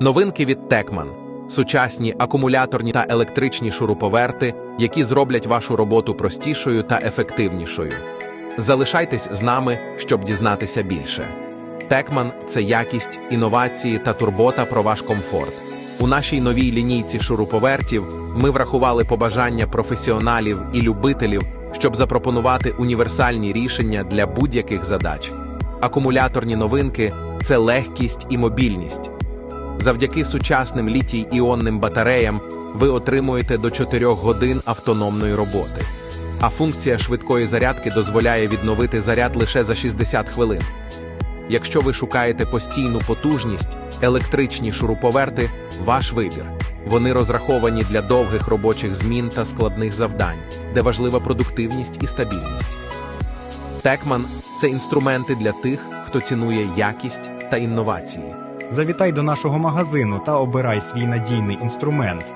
Новинки від Текман. Сучасні акумуляторні та електричні шуруповерти, які зроблять вашу роботу простішою та ефективнішою. Залишайтесь з нами, щоб дізнатися більше. Текман це якість, інновації та турбота про ваш комфорт. У нашій новій лінійці шуруповертів ми врахували побажання професіоналів і любителів, щоб запропонувати універсальні рішення для будь-яких задач. Акумуляторні новинки це легкість і мобільність. Завдяки сучасним літій-іонним батареям ви отримуєте до 4 годин автономної роботи. А функція швидкої зарядки дозволяє відновити заряд лише за 60 хвилин. Якщо ви шукаєте постійну потужність, електричні шуруповерти ваш вибір. Вони розраховані для довгих робочих змін та складних завдань, де важлива продуктивність і стабільність. Текман це інструменти для тих, хто цінує якість та інновації. Завітай до нашого магазину та обирай свій надійний інструмент.